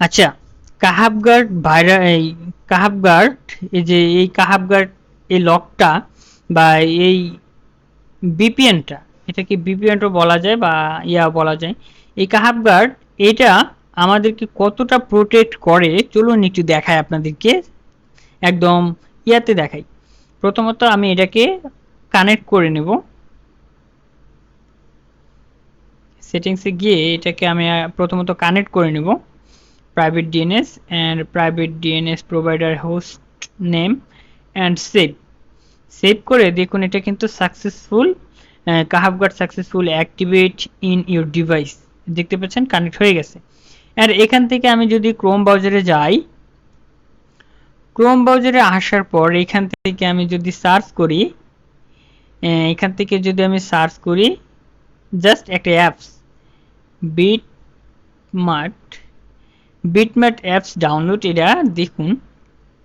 আচ্ছা কাহাবগার্ড ভাইরা, এই কাহাবগার্ড এই যে এই কাহাবগার্ড এই লকটা বা এই বিপিএনটা, এটা কি বিপিএনও বলা যায় বা ইয়া বলা যায়? এই কাহাবগার্ড এটা আমাদেরকে কতটা প্রোটেক্ট করে? চলুন একটু দেখাই আপনাদেরকে। একদম ইয়াতে দেখাই। প্রথমত আমি এটাকে কানেক্ট করে নেব। সেটিংসে গিয়ে এটাকে আমি প্রথমত কানেক্ট করে নেব। Private DNS and private DNS provider host name and save save করে দেখুন এটা কিন্তু successful Kahf Guard successful activate in your device দেখতে পাচ্ছেন কানেক্ট হয়ে গেছে। আর এখান থেকে আমি যদি ক্রোম ব্রাউজারে যাই ক্রোম ব্রাউজারে আসার পর এখান থেকে আমি যদি সার্চ করি এখান থেকে যদি আমি সার্চ করি জাস্ট একটা apps Bitmart Bitmart apps download এটা দেখুন।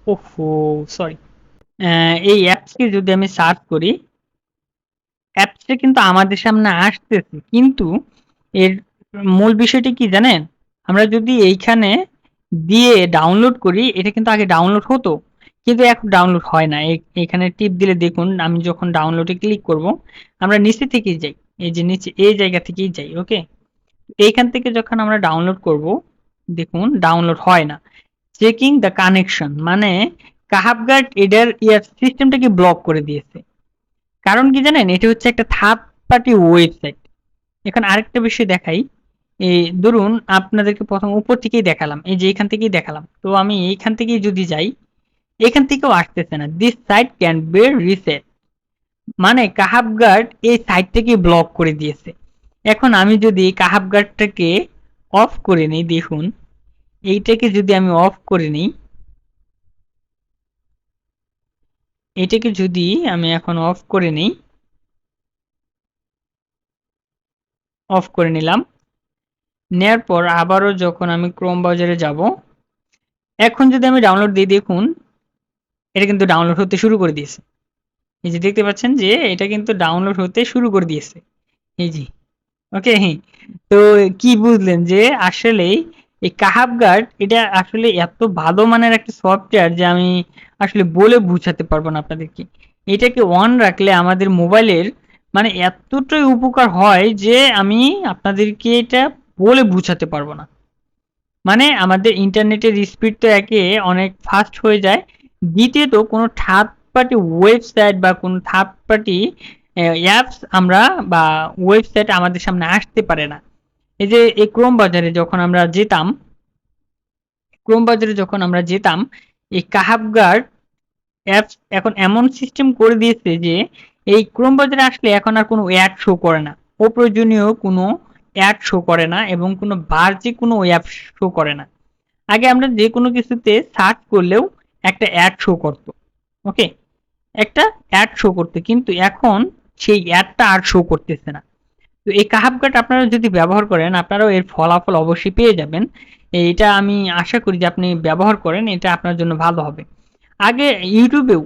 ওহো সরি এই অ্যাপসকে যদি আমি সার্চ করি অ্যাপসটা কিন্তু আমাদের সামনে আসতেছে। কিন্তু এর মূল বিষয়টি কি জানেন? আমরা যদি এইখানে দিয়ে ডাউনলোড করি, এটা কিন্তু আগে ডাউনলোড হতো। কিন্তু এখন ডাউনলোড হয় না। এখানে টিপ দিলে দেখুন, আমি যখন ডাউনলোডে ক্লিক করব, আমরা নিচে থেকেই যাই। এই যে নিচে, এই জায়গা থেকেই যাই ওকে এইখান থেকে যখন আমরা ডাউনলোড করব দেখুন ডাউনলোড হয় না। চেকিং দ্য কানেকশন মানে কাহাবগার্ড এটার ইয়ার সিস্টেমটাকে ব্লক করে দিয়েছে। কারণ কি জানেন, এটা হচ্ছে একটা থার্ড পার্টি ওয়েবসাইট এখন আরেকটা বিষয় দেখাই। এই ধরুন, আপনাদেরকে প্রথম উপর থেকেই দেখালাম, এই যে এখান থেকেই দেখালাম। তো আমি এইখান থেকেই যদি যাই, এখান থেকেও আসতেছে না। This site can be reset মানে কাহাবগার্ড এই সাইটটাকে ব্লক করে দিয়েছে। এখন আমি যদি কাহাবগার্ডটাকে অফ করে নিই, দেখুন। এইটাকে যদি আমি অফ করে নিই, এটাকে যদি আমি এখন অফ করে নিই অফ করে নিলাম। নেয়ার পর আবারও যখন আমি ক্রোম ব্রাউজারে যাব, এখন যদি আমি ডাউনলোড দিই, দেখুন, এটা কিন্তু ডাউনলোড হতে শুরু করে দিয়েছে। এই যে দেখতে পাচ্ছেন যে এটা কিন্তু ডাউনলোড হতে শুরু করে দিয়েছে। এই যে ওকে তো কি বুঝলেন যে আসলেই এই কাহাবগার্ড এটা আসলে এত ভালো মানের একটা সফটওয়্যার যে আমি আসলে বলে বুঝাতে পারব না আপনাদেরকে। এটাকে অন রাখলে আমাদের মোবাইলের মানে এতটাই উপকার হয় যে আমি আপনাদেরকে এটা বলে বুঝাতে পারব না। মানে আমাদের ইন্টারনেটের স্পিড তো একে অনেক ফাস্ট হয়ে যায়। দ্বিতীয়ত কোনো থার্ড পার্টি ওয়েবসাইট বা কোনো থার্ড পার্টি অ্যাপস আমরা বা ওয়েবসাইট আমাদের সামনে আসতে পারে না। এই যে, এই ক্রোম বাজারে যখন আমরা যেতাম ক্রোম বাজারে যখন আমরা যেতাম, এই কাহাবগার্ড অ্যাপস এখন এমন সিস্টেম করে দিয়েছে যে, এই ক্রোম বাজারে আসলে এখন আর কোনো অ্যাড শো করে না। অপ্রয়োজনীয় কোনো অ্যাড শো করে না এবং কোনো বাহ্যিক কোনো অ্যাপ শো করে না। আগে আমরা যে কোনো কিছুতে সার্চ করলেও একটা অ্যাড শো করতো ওকে একটা অ্যাড শো করতে। কিন্তু এখন সেই অ্যাডটা আর শো করতেছে না। তো এই কাহাবগাট আপনারা যদি ব্যবহার করেন, আপনারাও এর ফলাফল অবশ্যই পেয়ে যাবেন। এটা আমি আশা করি যে আপনি ব্যবহার করেন, এটা আপনার জন্য ভালো হবে। আগে ইউটিউবেও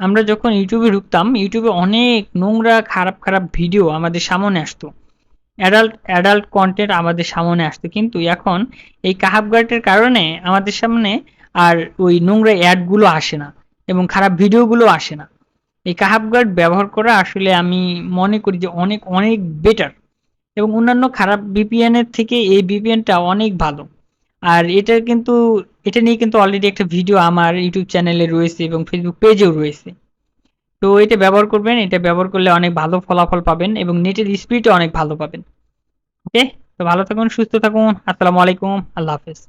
আমরা যখন ইউটিউবে ঢুকতাম, ইউটিউবে অনেক নোংরা, খারাপ খারাপ ভিডিও আমাদের সামনে আসতো। অ্যাডাল্ট অ্যাডাল্ট কন্টেন্ট আমাদের সামনে আসতো। কিন্তু এখন এই কাহাবগার্টের কারণে আমাদের সামনে আর ওই নোংরা অ্যাডগুলো আসে না এবং খারাপ ভিডিওগুলো আসে না। এই কাহাবগার্ড ব্যবহার করা আসলে আমি মনে করি যে অনেক অনেক বেটার এবং অন্যান্য খারাপ এর থেকে এই VPN-টা অনেক ভালো। আর এটা কিন্তু, এটা নিয়ে কিন্তু অলরেডি একটা ভিডিও আমার ইউটিউব চ্যানেলে রয়েছে এবং ফেসবুক পেজেও রয়েছে। তো এটা ব্যবহার করবেন, এটা ব্যবহার করলে অনেক ভালো ফলাফল পাবেন এবং নেটের স্পিডও অনেক ভালো পাবেন। ওকে তো ভালো থাকুন, সুস্থ থাকুন, আসসালামু আলাইকুম, আল্লাহ হাফেজ।